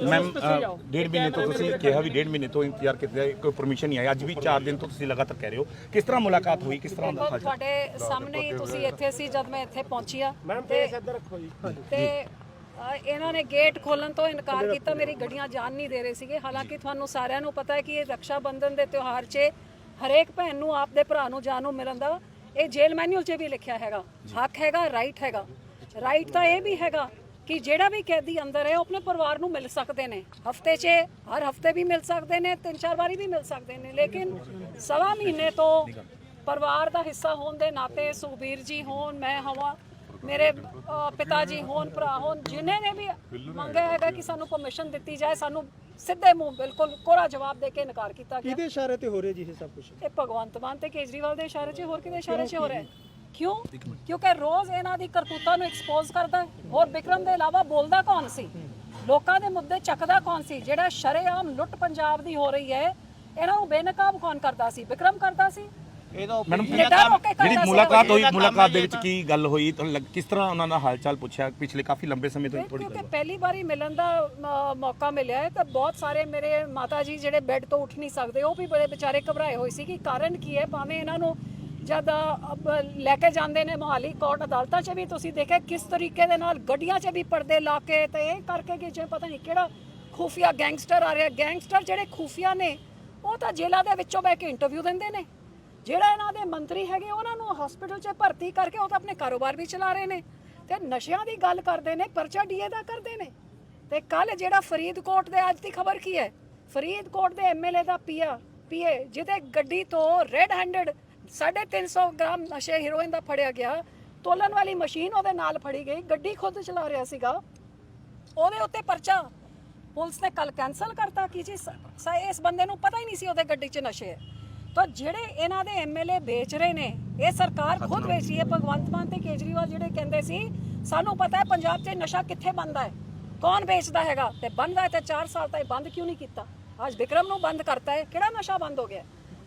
Ma'am ਡੇਢ ਮਹੀਨੇ ਤੋਂ ਤੁਸੀਂ ਕਿਹਾ ਵੀ ਡੇਢ ਮਹੀਨੇ ਤੋਂ ਇੰਤਜ਼ਾਰ ਕੀਤਾ ਕੋਈ ਪਰਮਿਸ਼ਨ ਨਹੀਂ ਆਈ। ਅੱਜ ਵੀ 4 ਦਿਨ ਤੋਂ ਤੁਸੀਂ ਲਗਾਤਾਰ ਕਹਿ ਰਹੇ ਹੋ। ਕਿਸ ਤਰ੍ਹਾਂ ਮੁਲਾਕਾਤ ਹੋਈ? ਕਿਸ ਤਰ੍ਹਾਂ ਦਾ ਹਾਲ ਚਾਲ? ਤੁਹਾਡੇ ਸਾਹਮਣੇ ਹੀ ਤੁਸੀਂ ਇੱਥੇ ਸੀ ਜਦ ਮੈਂ ਇੱਥੇ ਪਹੁੰਚੀ ਆ ਤੇ ਤੇ ਇਹਨਾਂ ਨੇ ਗੇਟ ਖੋਲਣ ਤੋਂ ਇਨਕਾਰ ਕੀਤਾ ਮੇਰੀ ਗੱਡੀਆਂ ਜਾਣ ਨਹੀਂ ਦੇ ਰਹੇ ਸੀਗੇ। ਹਾਲਾਂਕਿ ਤੁਹਾਨੂੰ ਸਾਰਿਆਂ ਨੂੰ ਪਤਾ ਹੈ ਕਿ ਇਹ ਰੱਖਿਆ ਬੰਧਨ ਦੇ ਤਿਉਹਾਰ 'ਚ ਹਰੇਕ ਭੈਣ ਨੂੰ ਆਪਦੇ ਭਰਾ ਨੂੰ ਜਾਨ ਨੂੰ ਮਿਲਣ ਦਾ ਇਹ ਜੇਲ ਮੈਨੂਅਲ 'ਚ ਵੀ ਲਿਖਿਆ ਹੈਗਾ। ਹੱਕ ਹੈਗਾ ਰਾਈਟ ਹੈਗਾ। ਰਾਈਟ ਤਾਂ ਇਹ ਵੀ ਹੈਗਾ ਕਿ ਜਿਹੜਾ ਵੀ ਕੈਦੀ ਅੰਦਰ ਹੈ ਉਹ ਆਪਣੇ ਪਰਿਵਾਰ ਨੂੰ ਮਿਲ ਸਕਦੇ ਨੇ। ਹਫ਼ਤੇ 'ਚ ਹਰ ਹਫ਼ਤੇ ਵੀ ਮਿਲ ਸਕਦੇ ਨੇ ਤਿੰਨ ਚਾਰ ਵਾਰੀ ਵੀ ਮਿਲ ਸਕਦੇ ਨੇ। ਲੇਕਿਨ ਸਵਾ ਮਹੀਨੇ ਤੋਂ ਪਰਿਵਾਰ ਦਾ ਹਿੱਸਾ ਹੋਣ ਦੇ ਨਾਤੇ ਸੁਖਬੀਰ ਜੀ ਹੋਣ ਮੈਂ ਹਵਾ ਮੇਰੇ ਪਿਤਾ ਜੀ ਹੋਣ ਭਰਾ ਹੋਣ ਜਿਨ੍ਹਾਂ ਨੇ ਵੀ ਮੰਗਿਆ ਹੈਗਾ ਕਿ ਸਾਨੂੰ ਪਰਮਿਸ਼ਨ ਦਿੱਤੀ ਜਾਏ ਸਾਨੂੰ ਸਿੱਧੇ ਮੂੰਹ ਬਿਲਕੁਲ ਕੋਰਾ ਜਵਾਬ ਦੇ ਕੇ ਇਨਕਾਰ ਕੀਤਾ ਗਿਆ। ਕਿਹਦੇ ਇਸ਼ਾਰੇ ਤੇ ਹੋ ਰਿਹਾ ਜੀ ਇਹ ਸਭ ਕੁਝ ਇਹ ਭਗਵੰਤ ਮਾਨ ਤੇ ਕੇਜਰੀਵਾਲ ਦੇ ਇਸ਼ਾਰੇ 'ਚ ਹੋਰ ਕਿਹਦੇ ਇਸ਼ਾਰੇ 'ਚ ਹੋ ਰਿਹਾ ਹੈ? ਕਿਉਂ? ਕਿਉਂਕਿ ਰੋਜ਼ ਇਹਨਾਂ ਦੀ ਕਰਤੂਤਾਂ ਨੂੰ ਐਕਸਪੋਜ਼ ਕਰਦਾ ਹੈ। ਹੋਰ ਵਿਕਰਮ ਦੇ ਇਲਾਵਾ ਬੋਲਦਾ ਕੌਣ ਸੀ? ਲੋਕਾਂ ਦੇ ਮੁੱਦੇ ਚੱਕਦਾ ਕੌਣ ਸੀ? ਜਿਹੜਾ ਸ਼ਰੇਆਮ ਲੁੱਟ ਪੰਜਾਬ ਦੀ ਹੋ ਰਹੀ ਹੈ ਇਹਨਾਂ ਨੂੰ ਬੇਨਕਾਬ ਕੌਣ ਕਰਦਾ ਸੀ? ਵਿਕਰਮ ਕਰਦਾ ਸੀ? ਮੈਡਮ ਜਿਹੜੀ ਮੁਲਾਕਾਤ ਹੋਈ ਮੁਲਾਕਾਤ ਦੇ ਵਿੱਚ ਕੀ ਗੱਲ ਹੋਈ? ਕਿਸ ਤਰ੍ਹਾਂ ਉਹਨਾਂ ਦਾ ਹਾਲ ਚਾਲ ਪੁੱਛਿਆ? ਪਿਛਲੇ ਕਾਫੀ ਲੰਬੇ ਸਮੇਂ ਤੋਂ ਥੋੜੀ ਕਿਉਂਕਿ ਪਹਿਲੀ ਵਾਰੀ ਮਿਲਣ ਦਾ ਮੌਕਾ ਮਿਲਿਆ ਹੈ ਤਾਂ ਬਹੁਤ ਸਾਰੇ ਮੇਰੇ ਮਾਤਾ ਜੀ ਜਿਹੜੇ ਬੈੱਡ ਤੋਂ ਉੱਠ ਨਹੀਂ ਸਕਦੇ ਉਹ ਵੀ ਬੜੇ ਵਿਚਾਰੇ ਘਬਰਾਏ ਹੋਏ ਸੀ ਕਿ ਕਾਰਨ ਕੀ ਹੈ? ਭਾਵੇਂ ਇਹਨਾਂ ਨੂੰ ਜਦ ਲੈ ਕੇ ਜਾਂਦੇ ਨੇ ਮੋਹਾਲੀ ਕੋਰਟ ਅਦਾਲਤਾਂ 'ਚ ਵੀ, ਤੁਸੀਂ ਦੇਖਿਆ ਕਿਸ ਤਰੀਕੇ ਦੇ ਨਾਲ ਗੱਡੀਆਂ 'ਚ ਵੀ ਪਰਦੇ ਲਾ ਕੇ ਤੇ ਇਹ ਕਰਕੇ ਕਿ ਜਿਵੇਂ ਪਤਾ ਨਹੀਂ ਕਿਹੜਾ ਖੂਫੀਆ ਗੈਂਗਸਟਰ ਆ ਰਿਹਾ। ਗੈਂਗਸਟਰ ਜਿਹੜੇ ਖੂਫੀਆ ਨੇ, ਉਹ ਤਾਂ ਜੇਲ੍ਹਾਂ ਦੇ ਵਿੱਚੋਂ ਬਹਿ ਕੇ ਇੰਟਰਵਿਊ ਦਿੰਦੇ ਨੇ। ਜਿਹੜਾ ਇਹਨਾਂ ਦੇ ਮੰਤਰੀ ਹੈਗੇ, ਉਹਨਾਂ ਨੂੰ ਹਸਪੀਟਲ 'ਚ ਭਰਤੀ ਕਰਕੇ ਉਹ ਤਾਂ ਆਪਣੇ ਕਾਰੋਬਾਰ ਵੀ ਚਲਾ ਰਹੇ ਨੇ। ਤੇ ਨਸ਼ਿਆਂ ਦੀ ਗੱਲ ਕਰਦੇ ਨੇ, ਪਰਚਾ ਡੀਏ ਦਾ ਕਰਦੇ ਨੇ। ਤੇ ਕੱਲ ਜਿਹੜਾ ਫਰੀਦਕੋਟ ਦੇ, ਅੱਜ ਦੀ ਖਬਰ ਕੀ ਹੈ? ਫਰੀਦਕੋਟ ਦੇ ਐਮਐਲਏ ਦਾ ਪੀਆ, ਪੀਏ, ਜਿਹਦੇ ਗੱਡੀ ਤੋਂ ਰੈੱਡ ਹੈਂਡਡ 350 ਗ੍ਰਾਮ ਨਸ਼ੇ ਹੀਰੋਇਨ ਦਾ ਫੜਿਆ ਗਿਆ। ਤੋਲਣ ਵਾਲੀ ਮਸ਼ੀਨ ਉਹਦੇ ਨਾਲ ਫੜੀ ਗਈ। ਗੱਡੀ ਖੁਦ ਚਲਾ ਰਿਹਾ ਸੀਗਾ। ਉਹਦੇ ਉੱਤੇ ਪਰਚਾ। ਪੁਲਿਸ ਨੇ ਕੱਲ ਕੈਨਸਲ ਕਰਤਾ। ਕਿ ਜੀ? ਸ- ਇਸ ਬੰਦੇ ਨੂੰ ਪਤਾ ਹੀ ਨਹੀਂ ਸੀ ਉਹਦੇ ਗੱਡੀ 'ਚ ਨਸ਼ੇ। ਹੈ ਤਾਂ ਜਿਹੜੇ ਇਹਨਾਂ ਦੇ ਐਮਐਲਏ ਵੇਚ ਰਹੇ ਨੇ ਇਹ ਸਰਕਾਰ ਖੁਦ ਵੇਚ ਰਹੀ ਹੈ। ਭਗਵੰਤ ਮਾਨ ਤੇ ਕੇਜਰੀਵਾਲ ਜਿਹੜੇ ਕਹਿੰਦੇ ਸੀ ਸਾਨੂੰ ਪਤਾ ਹੈ ਪੰਜਾਬ 'ਚ ਨਸ਼ਾ ਕਿੱਥੇ ਬੰਦਾ ਹੈ? ਕੌਣ ਵੇਚਦਾ ਹੈਗਾ? ਤੇ ਬੰਦਾ ਹੈ ਤੇ 4 ਸਾਲ ਤੱਕ ਬੰਦ ਕਿਉਂ ਨਹੀਂ ਕੀਤਾ? ਅੱਜ ਵਿਕਰਮ ਨੂੰ ਬੰਦ ਕਰਤਾ ਹੈ। ਕਿਹੜਾ ਨਸ਼ਾ ਬੰਦ ਹੋ ਗਿਆ?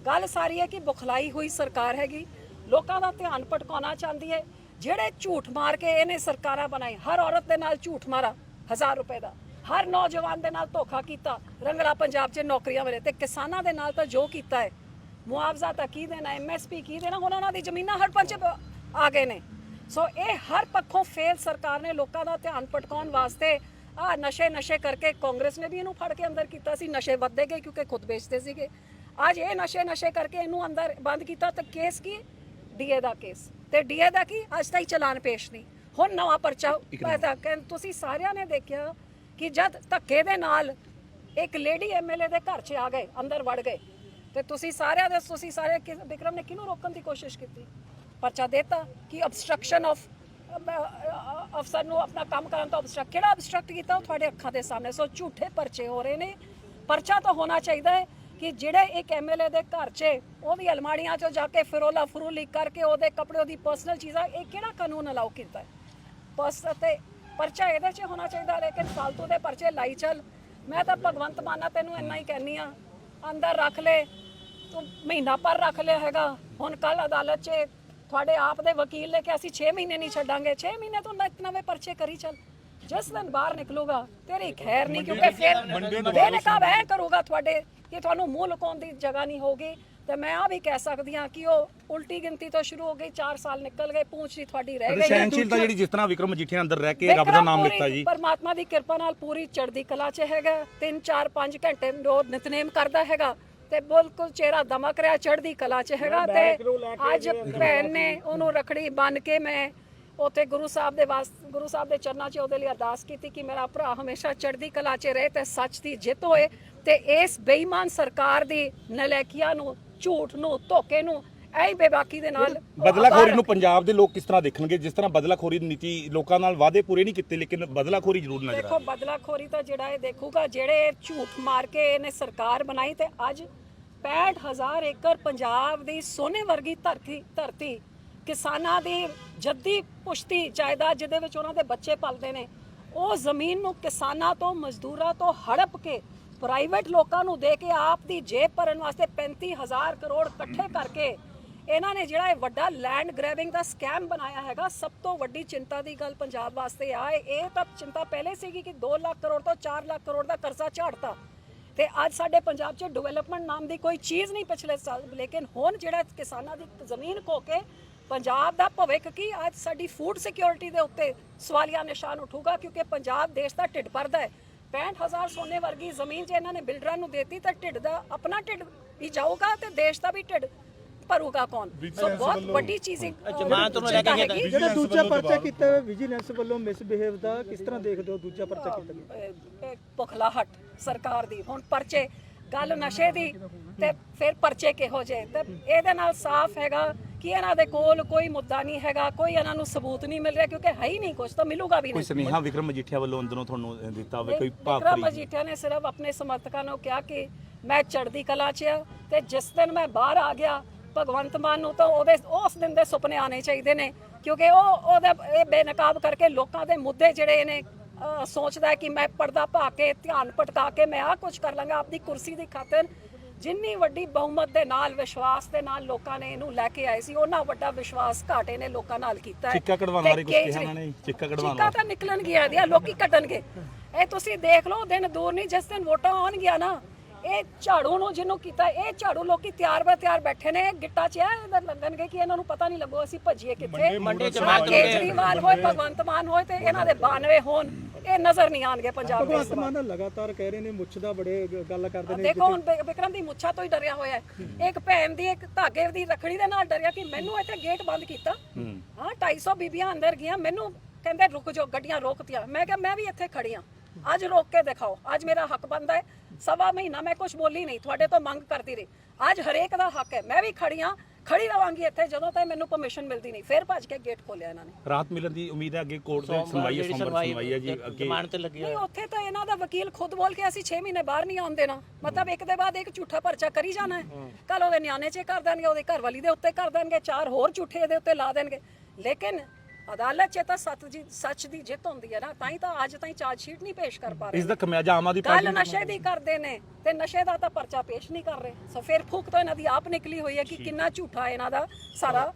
ਗੱਲ ਸਾਰੀ ਹੈ ਕਿ ਬੁਖਲਾਈ ਹੋਈ ਸਰਕਾਰ ਹੈਗੀ। ਲੋਕਾਂ ਦਾ ਧਿਆਨ ਭਟਕਾਉਣਾ ਚਾਹੁੰਦੀ ਹੈ। ਜਿਹੜੇ ਝੂਠ ਮਾਰ ਕੇ ਇਹਨੇ ਸਰਕਾਰਾਂ ਬਣਾਈ, ਹਰ ਔਰਤ ਦੇ ਨਾਲ ਝੂਠ ਮਾਰਾ 1000 ਰੁਪਏ ਦਾ। ਹਰ ਨੌਜਵਾਨ ਦੇ ਨਾਲ ਧੋਖਾ ਕੀਤਾ, ਰੰਗਲਾ ਪੰਜਾਬ 'ਚ ਨੌਕਰੀਆਂ ਮਿਲੇ ਤੇ ਕਿਸਾਨਾਂ ਦੇ ਨਾਲ ਤਾਂ ਜੋ ਕੀਤਾ ਹੈ। ਮੁਆਵਜ਼ਾ ਤਾਂ ਕੀ ਦੇਣਾ ਐਮਐਸਪੀ ਕੀ ਦੇਣਾ, ਹੁਣ ਉਹਨਾਂ ਦੀ ਜ਼ਮੀਨਾਂ ਹਰ ਪੰਚ ਆ ਗਏ ਨੇ। ਸੋ ਇਹ ਹਰ ਪੱਖੋਂ ਫੇਲ ਸਰਕਾਰ ਨੇ ਲੋਕਾਂ ਦਾ ਧਿਆਨ ਭਟਕਾਉਣ ਵਾਸਤੇ ਆ ਨਸ਼ੇ ਨਸ਼ੇ ਕਰਕੇ ਕਾਂਗਰਸ ਨੇ ਵੀ ਇਹਨੂੰ ਫੜ ਕੇ ਅੰਦਰ ਕੀਤਾ ਸੀ, ਨਸ਼ੇ ਵੱਧਦੇ ਗਏ ਕਿਉਂਕਿ ਖੁਦ ਵੇਚਦੇ ਸੀਗੇ। ਅੱਜ ਇਹ ਨਸ਼ੇ ਨਸ਼ੇ ਕਰਕੇ ਇਹਨੂੰ ਅੰਦਰ ਬੰਦ ਕੀਤਾ ਤਾਂ ਕੇਸ ਕੀ? ਡੀਏ ਦਾ ਕੇਸ। ਤੇ ਡੀਏ ਦਾ ਕੀ? ਅੱਜ ਤਾਈਂ ਚਲਾਨ ਪੇਸ਼ ਨਹੀਂ। ਹੁਣ ਨਵਾਂ ਪਰਚਾ ਪੈਦਾ ਕਰ ਤੁਸੀਂ ਸਾਰਿਆਂ ਨੇ ਦੇਖਿਆ ਕਿ ਜਦ ਧੱਕੇ ਦੇ ਨਾਲ ਇੱਕ ਲੇਡੀ ਐਮਐਲਏ ਦੇ ਘਰ 'ਚ ਆ ਗਏ ਅੰਦਰ ਵੜ ਗਏ ਤੇ ਤੁਸੀਂ ਸਾਰਿਆਂ ਦੇ ਤੁਸੀਂ ਸਾਰੇ ਵਿਕਰਮ ਨੇ ਕਿਹਨੂੰ ਰੋਕਣ ਦੀ ਕੋਸ਼ਿਸ਼ ਕੀਤੀ? ਪਰਚਾ ਦੇਤਾ ਕਿ ਅਬਸਟ੍ਰਕਸ਼ਨ ਆਫ ਅਫਸਰ ਨੂੰ ਆਪਣਾ ਕੰਮ ਕਰਨ ਤੋਂ ਅਬਸਟ੍ਰਕਟ ਕਿਹੜਾ ਅਬਸਟ੍ਰਕਟ ਕੀਤਾ? ਉਹ ਤੁਹਾਡੇ ਅੱਖਾਂ ਦੇ ਸਾਹਮਣੇ। ਸੋ ਝੂਠੇ ਪਰਚੇ ਹੋ ਰਹੇ ਨੇ। ਪਰਚਾ ਤਾਂ ਹੋਣਾ ਚਾਹੀਦਾ ਹੈ। ਕਿ ਜਿਹੜੇ ਇੱਕ ਐਮਐਲਏ ਦੇ ਘਰ 'ਚ ਉਹ ਵੀ ਅਲਮਾਰੀਆਂ 'ਚੋਂ ਜਾ ਕੇ ਫਿਰੋਲਾ ਫਰੂਲੀ ਕਰਕੇ ਉਹਦੇ ਕੱਪੜੇ, ਉਹਦੀ ਪਰਸਨਲ ਚੀਜ਼ਾਂ, ਇਹ ਕਿਹੜਾ ਕਾਨੂੰਨ ਅਲਾਉ ਕੀਤਾ ਹੈ? ਬਸ ਤੇ ਪਰਚਾ ਇਹਦੇ 'ਚ ਹੋਣਾ ਚਾਹੀਦਾ, ਲੇਕਿਨ ਫालतू ਦੇ ਪਰਚੇ ਲਾਈ ਚੱਲ। ਮੈਂ ਤਾਂ ਭਗਵੰਤ ਮਾਨਾ ਤੈਨੂੰ ਇੰਨਾ ਹੀ ਕਹਿੰਨੀ ਆ ਅੰਦਰ ਰੱਖ ਲੈ, ਤੂੰ ਮਹੀਨਾ ਪਰ ਰੱਖ ਲਿਆ ਹੈਗਾ, ਹੁਣ ਕੱਲ ਅਦਾਲਤ 'ਚ ਤੁਹਾਡੇ ਆਪ ਦੇ ਵਕੀਲ ਨੇ ਕਿ ਅਸੀਂ 6 ਮਹੀਨੇ ਨਹੀਂ ਛੱਡਾਂਗੇ 6 ਮਹੀਨੇ ਤੋਂ ਨਵੇਂ ਨਵੇਂ ਪਰਚੇ ਕਰੀ ਚੱਲ। ਜਿਸ ਦਿਨ ਬਾਹਰ ਨਿਕਲੂਗਾ ਤੇਰੀ ਖੈਰ ਨਹੀਂ ਕਿਉਂਕਿ ਫਿਰ ਬੇਨਕਾਬ ਹੈ ਕਰੂਗਾ ਤੁਹਾਡੇ ਕਿ ਤੁਹਾਨੂੰ ਮੂੰਹ ਲੁਕਾਉਣ ਦੀ ਜਗ੍ਹਾ ਨਹੀਂ ਹੋਗੀ ਤੇ ਮੈਂ ਆ ਵੀ ਕਹਿ ਸਕਦੀ ਹਾਂ ਕਿ ਉਹ ਉਲਟੀ ਗਿਣਤੀ ਤੋਂ ਸ਼ੁਰੂ ਹੋ ਗਈ 4 ਸਾਲ ਨਿਕਲ ਗਏ ਪੂੰਛ ਦੀ ਤੁਹਾਡੀ ਰਹਿ ਗਈ ਹੈ। ਸਹਿਨਸ਼ੀਲਤਾ ਜਿਹੜੀ ਜਿਸ ਤਰ੍ਹਾਂ ਵਿਕਰਮ ਮਜੀਠੀਆ ਅੰਦਰ ਰਹਿ ਕੇ ਰੱਬ ਦਾ ਨਾਮ ਲਿੱਤਾ ਜੀ। ਪਰਮਾਤਮਾ ਦੀ ਕਿਰਪਾ ਨਾਲ ਪੂਰੀ ਚੜ੍ਹਦੀ ਕਲਾ 'ਚ ਹੈਗਾ 3 4 5 ਘੰਟੇ ਰੋਜ਼ ਨਿਤਨੇਮ ਕਰਦਾ ਹੈਗਾ ਤੇ ਬਿਲਕੁਲ ਚਿਹਰਾ ਦਮਕ ਰਿਹਾ ਚੜ੍ਹਦੀ ਕਲਾ 'ਚ ਹੈਗਾ ਤੇ ਅੱਜ ਭੈਣ ਨੇ ਉਹਨੂੰ ਰਖੜੀ ਬੰਨ ਕੇ ਮੈਂ ਉੱਥੇ ਗੁਰੂ ਸਾਹਿਬ ਦੇ ਵਾਸ ਗੁਰੂ ਸਾਹਿਬ ਦੇ ਚਰਨਾਂ 'ਚ ਉਹਦੇ ਲਈ ਅਰਦਾਸ ਕੀਤੀ ਕਿ ਮੇਰਾ ਭਰਾ ਹਮੇਸ਼ਾ ਚੜ੍ਹਦੀ ਕਲਾ 'ਚ ਰਹੇ ਤੇ ਸੱਚ ਦੀ ਜਿੱਤ ਹੋਏ ਤੇ ਇਸ ਬੇਈਮਾਨ ਸਰਕਾਰ ਦੀ ਨਲੈਕੀਆਂ ਨੂੰ ਝੂਠ ਨੂੰ ਧੋਖੇ ਨੂੰ ਐਈ ਬੇਬਾਕੀ ਦੇ ਨਾਲ ਬਦਲਾਖੋਰੀ ਨੂੰ ਪੰਜਾਬ ਦੇ ਲੋਕ ਕਿਸ ਤਰ੍ਹਾਂ ਦੇਖਣਗੇ? ਜਿਸ ਤਰ੍ਹਾਂ ਬਦਲਾਖੋਰੀ ਦੀ ਨੀਤੀ ਲੋਕਾਂ ਨਾਲ ਵਾਅਦੇ ਪੂਰੇ ਨਹੀਂ ਕੀਤੇ ਲੇਕਿਨ ਬਦਲਾਖੋਰੀ ਜ਼ਰੂਰ ਨਜ਼ਰ ਆ ਦੇਖੋ ਬਦਲਾਖੋਰੀ ਤਾਂ ਜਿਹੜਾ ਇਹ ਦੇਖੂਗਾ ਜਿਹੜੇ ਝੂਠ ਮਾਰ ਕੇ ਇਹਨੇ ਸਰਕਾਰ ਬਣਾਈ ਤੇ ਅੱਜ 65000 ਏਕੜ ਪੰਜਾਬ ਦੀ ਸੋਨੇ ਵਰਗੀ ਧਰਤੀ ਧਰਤੀ ਕਿਸਾਨਾਂ ਦੀ ਜੱਦੀ ਪੁਸ਼ਤੀ ਜਾਇਦਾਦ ਜਿਹਦੇ ਵਿੱਚ ਉਹਨਾਂ ਦੇ ਬੱਚੇ ਪਲਦੇ ਨੇ ਉਹ ਜ਼ਮੀਨ ਨੂੰ ਕਿਸਾਨਾਂ ਤੋਂ ਮਜ਼ਦੂਰਾਂ ਤੋਂ ਹੜਪ ਕੇ ਪ੍ਰਾਈਵੇਟ ਲੋਕਾਂ ਨੂੰ ਦੇ ਕੇ ਆਪ ਦੀ ਜੇਬ ਭਰਨ ਵਾਸਤੇ 35000 ਕਰੋੜ ਇਕੱਠੇ ਕਰਕੇ ਇਹਨਾਂ ਨੇ ਜਿਹੜਾ ਇਹ ਵੱਡਾ ਲੈਂਡ ਗ੍ਰੈਬਿੰਗ ਦਾ ਸਕੈਮ ਬਣਾਇਆ ਹੈਗਾ ਸਭ ਤੋਂ ਵੱਡੀ ਚਿੰਤਾ ਦੀ ਗੱਲ ਪੰਜਾਬ ਵਾਸਤੇ ਆ ਇਹ ਤਾਂ ਚਿੰਤਾ ਪਹਿਲੇ ਸੀਗੀ ਕਿ 2 ਲੱਖ ਕਰੋੜ ਤੋਂ 4 ਲੱਖ ਕਰੋੜ ਦਾ ਕਰਜ਼ਾ ਝਾੜਤਾ। ਤੇ ਅੱਜ ਸਾਡੇ ਪੰਜਾਬ 'ਚ ਡਿਵੈਲਪਮੈਂਟ ਨਾਮ ਦੀ ਕੋਈ ਚੀਜ਼ ਨਹੀਂ ਪਿਛਲੇ ਸਾਲ ਲੇਕਿਨ ਹੁਣ ਜਿਹੜਾ ਕਿਸਾਨਾਂ ਦੀ ਜ਼ਮੀਨ ਖੋ ਕੇ ਪੰਜਾਬ ਦਾ ਭਵਿੱਖ ਕੀ? ਅੱਜ ਸਾਡੀ ਫੂਡ ਸਿਕਿਉਰਿਟੀ ਦੇ ਉੱਤੇ ਸਵਾਲੀਆ ਨਿਸ਼ਾਨ ਉਠੂਗਾ ਕਿਉਂਕਿ ਪੰਜਾਬ ਦੇਸ਼ ਦਾ ਢਿੱਡ ਭਰਦਾ ਹੈ। 65000 ਸੋਨੇ ਵਰਗੀ ਜ਼ਮੀਨ ਜੇ ਇਹਨਾਂ ਨੇ ਬਿਲਡਰਾਂ ਨੂੰ ਦੇਤੀ ਤਾਂ ਢਿੱਡ ਦਾ ਆਪਣਾ ਢਿੱਡ ਵੀ ਜਾਊਗਾ ਤੇ ਦੇਸ਼ ਦਾ ਵੀ ਢਿੱਡ ਭਰੂਗਾ ਕੌਣ? ਸੋ ਬਹੁਤ ਵੱਡੀ ਚੀਜ਼ ਜਮਾਨਤ ਨੂੰ ਲੈ ਕੇ ਚਿੰਤਾ ਹੈਗੀ। ਜਿਹੜਾ ਦੂਜਾ ਪਰਚਾ ਕੀਤਾ ਹੋਇਆ ਵਿਜੀਲੈਂਸ ਵੱਲੋਂ ਮਿਸਬਿਹੇਵ ਦਾ ਕਿਸ ਤਰ੍ਹਾਂ ਦੇਖਦੇ ਹੋ ਦੂਜਾ ਪਰਚਾ ਕੀਤਾ ਪੁਖਲਾਹਟ ਸਰਕਾਰ ਦੀ। ਹੁਣ ਪਰਚੇ ਗੱਲ ਨਸ਼ੇ ਦੀ ਤੇ ਫਿਰ ਪਰਚੇ ਕਿਹੋ ਜੇ ਤੇ ਇਹਦੇ ਨਾਲ ਸਾਫ਼ ਹੈਗਾ ਕਿ ਇਹਨਾਂ ਦੇ ਕੋਲ ਕੋਈ ਮੁੱਦਾ ਨਹੀਂ ਹੈਗਾ ਕੋਈ ਇਹਨਾਂ ਨੂੰ ਸਬੂਤ ਨਹੀਂ ਮਿਲ ਰਿਹਾ ਕਿਉਂਕਿ ਹੈ ਹੀ ਨਹੀਂ ਕੁਝ ਤਾਂ ਮਿਲੂਗਾ ਵੀ ਕੋਈ ਨਹੀਂ। ਸੁਨੇਹਾ ਵਿਕਰਮ ਮਜੀਠੀਆ ਵੱਲੋਂ ਅੰਦਰੋਂ ਤੁਹਾਨੂੰ ਦਿੱਤਾ ਹੋਵੇ ਕੋਈ ਵਿਕਰਮ ਮਜੀਠੀਆ ਨੇ ਸਿਰਫ ਆਪਣੇ ਸਮਰਥਕਾਂ ਨੂੰ ਕਿਹਾ ਕਿ ਮੈਂ ਚੜ੍ਹਦੀ ਕਲਾ 'ਚ ਆ ਤੇ ਜਿਸ ਦਿਨ ਮੈਂ ਬਾਹਰ ਆ ਗਿਆ ਭਗਵੰਤ ਮਾਨ ਨੂੰ ਤਾਂ ਉਹਦੇ ਉਸ ਦਿਨ ਦੇ ਸੁਪਨੇ ਆਣੇ ਚਾਹੀਦੇ ਨੇ ਕਿਉਂਕਿ ਉਹ ਉਹਦਾ ਇਹ ਬੇਨਕਾਬ ਕਰਕੇ ਲੋਕਾਂ ਦੇ ਮੁੱਦੇ ਜਿਹੜੇ ਨੇ ਅਹ, ਸੋਚਦਾ ਹੈ ਕਿ ਮੈਂ ਪਰਦਾ ਪਾ ਕੇ ਧਿਆਨ ਭਟਕਾ ਕੇ ਮੈਂ ਆਹ ਕੁਝ ਕਰ ਲਾਂਗਾ ਆਪਣੀ ਕੁਰਸੀ ਦੀ ਖਾਤਰ ਜਿੰਨੀ ਵੱਡੀ ਬਹੁਮਤ ਦੇ ਨਾਲ ਵਿਸ਼ਵਾਸ ਦੇ ਨਾਲ ਲੋਕਾਂ ਨੇ ਇਹਨੂੰ ਲੈ ਕੇ ਆਏ ਸੀ ਉਹਨਾਂ ਵੱਡਾ ਵਿਸ਼ਵਾਸ ਘਾਟੇ ਨੇ ਲੋਕਾਂ ਨਾਲ ਕੀਤਾ ਹੈ। ਚਿੱਕਾ ਕਢਵਾਉਣ ਬਾਰੇ ਕੁਛ ਕਿਹਾ ਉਹਨਾਂ ਨੇ? ਚਿੱਕਾ ਕਢਵਾਉਣ ਚਿੱਕਾ ਤਾਂ ਨਿਕਲਣ ਗਿਆ ਇਹਦੀਆਂ ਲੋਕੀ ਕੱਢਣਗੇ। ਇਹ ਤੁਸੀਂ ਦੇਖ ਲਓ ਦਿਨ ਦੂਰ ਨਹੀਂ ਜਿਸ ਦਿਨ ਵੋਟਾਂ ਆਉਣਗੀਆਂ ਨਾ ਇਹ ਝਾੜੂ ਨੂੰ ਜਿਹਨੂੰ ਕੀਤਾ ਇਹ ਝਾੜੂ ਲੋਕੀ ਤਿਆਰ ਬਾ ਤਿਆਰ ਬੈਠੇ ਨੇ ਗਿੱਟਾ 'ਚ ਹੈ ਇਹਦਾ ਲੱਗਣਗੇ ਕਿ ਇਹਨਾਂ ਨੂੰ ਪਤਾ ਨਹੀਂ ਲੱਗੋ ਅਸੀਂ ਭੱਜੀਏ ਕਿੱਥੇ। ਮੰਡੀ 'ਚ ਮਾਰ। ਕੇਜਰੀਵਾਲ ਹੋਏ ਭਗਵੰਤ ਮਾਨ ਹੋਏ ਤੇ ਇਹਨਾਂ ਦੇ 92 ਹੋਣ। ਇਹ ਨਜ਼ਰ ਨਹੀਂ ਆਣਗੇ ਪੰਜਾਬ ਦੇ ਭਗਵੰਤ ਮਾਨ ਲਗਾਤਾਰ ਕਹਿ ਰਹੇ ਨੇ ਮੁੱਛ ਦਾ ਬੜੇ ਗੱਲ ਕਰਦੇ ਨੇ ਦੇਖੋ ਹੁਣ ਵਿਕਰਮ ਦੀ ਮੁੱਛਾਂ ਤੋਂ ਹੀ ਡਰਿਆ ਹੋਇਆ ਹੈ। ਇੱਕ ਭੈਣ ਦੀ ਇੱਕ ਧਾਗੇ ਦੀ ਰਖੜੀ ਦੇ ਨਾਲ ਡਰਿਆ ਕਿ ਮੈਨੂੰ ਇੱਥੇ ਗੇਟ ਬੰਦ ਕੀਤਾ। ਹਾਂ। 250 ਬੀਬੀਆਂ ਅੰਦਰ ਗਈਆਂ ਮੈਨੂੰ ਕਹਿੰਦੇ ਰੁਕ ਜਾਓ ਗੱਡੀਆਂ ਰੋਕਤੀਆਂ। ਮੈਂ ਕਿਹਾ ਮੈਂ ਵੀ ਇੱਥੇ ਖੜੀ ਹਾਂ। ਅੱਜ ਰੋਕ ਕੇ ਦਿਖਾਓ। ਅੱਜ ਮੇਰਾ ਹੱਕ ਬਣਦਾ ਹੈ। ਸਵਾ ਮਹੀਨਾ ਮੈਂ ਕੁਝ ਬੋਲੀ ਨਹੀਂ ਤੁਹਾਡੇ ਤੋਂ ਮੰਗ ਕਰਦੀ ਰਹੀ। ਅੱਜ ਹਰੇਕ ਦਾ ਹੱਕ ਹੈ। ਮੈਂ ਵੀ ਖੜੀ ਹਾਂ। ਖੜੀ ਰਵਾਂਗੀ ਇੱਥੇ ਜਦੋਂ ਤੱਕ ਮੈਨੂੰ ਪਰਮਿਸ਼ਨ ਮਿਲਦੀ ਨਹੀਂ ਫਿਰ ਭੱਜ ਕੇ ਗੇਟ ਖੋਲਿਆ ਇਹਨਾਂ ਨੇ। ਰਾਤ ਮਿਲਣ ਦੀ ਉਮੀਦ ਹੈ ਅੱਗੇ ਕੋਰਟ ਦੇ ਸੁਣਵਾਈ ਹੈ ਸੋਮਵਾਰ ਸੁਣਵਾਈ ਹੈ ਜੀ ਅੱਗੇ ਜਮਾਨਤ ਲੱਗੀ ਨਹੀਂ ਉੱਥੇ ਤਾਂ ਇਹਨਾਂ ਦਾ ਵਕੀਲ ਖੁਦ ਬੋਲ ਕੇ ਅਸੀਂ 6 ਮਹੀਨੇ ਬਾਹਰ ਨਹੀਂ ਆਉਣ ਦੇਣਾ। ਮਤਲਬ ਇੱਕ ਦੇ ਬਾਅਦ ਇੱਕ ਝੂਠਾ ਪਰਚਾ ਕਰੀ ਜਾਣਾ ਹੈ। ਕੱਲ ਉਹਦੇ ਨਿਆਣੇ 'ਚ ਕਰ ਦੇਣਗੇ ਉਹਦੇ ਘਰ ਵਾਲੀ ਦੇ ਉੱਤੇ ਕਰ ਦੇਣਗੇ ਚਾਰ ਹੋਰ ਝੂਠੇ ਇਹਦੇ ਉੱਤੇ ਲਾ ਦੇਣਗੇ। ਲੇਕਿਨ ਅਦਾਲਤ 'ਚ ਤਾਂ ਸੱਚ ਦੀ ਸੱਚ ਦੀ ਜਿੱਤ ਹੁੰਦੀ ਹੈ ਨਾ ਤਾਂ ਹੀ ਤਾਂ ਅੱਜ ਤਾਈਂ ਚਾਰਜ ਸ਼ੀਟ ਨਹੀਂ ਪੇਸ਼ ਕਰ ਪਾ ਰਹੇ। ਇਸ ਦਾ ਖਮਿਆਜਾ ਆਮ ਆਦਮੀ ਕੱਲ ਪਾਰਟੀ ਨਸ਼ੇ ਦੀ ਕਰਦੇ ਨੇ ਤੇ ਨਸ਼ੇ ਦਾ ਤਾਂ ਪਰਚਾ ਪੇਸ਼ ਨਹੀਂ ਕਰ ਰਹੇ। ਸੋ ਫਿਰ ਫੂਕ ਤਾਂ ਇਹਨਾਂ ਦੀ ਆਪ ਨਿਕਲੀ ਹੋਈ ਹੈ ਕਿ ਕਿੰਨਾ ਝੂਠਾ ਇਹਨਾਂ ਦਾ ਸਾਰਾ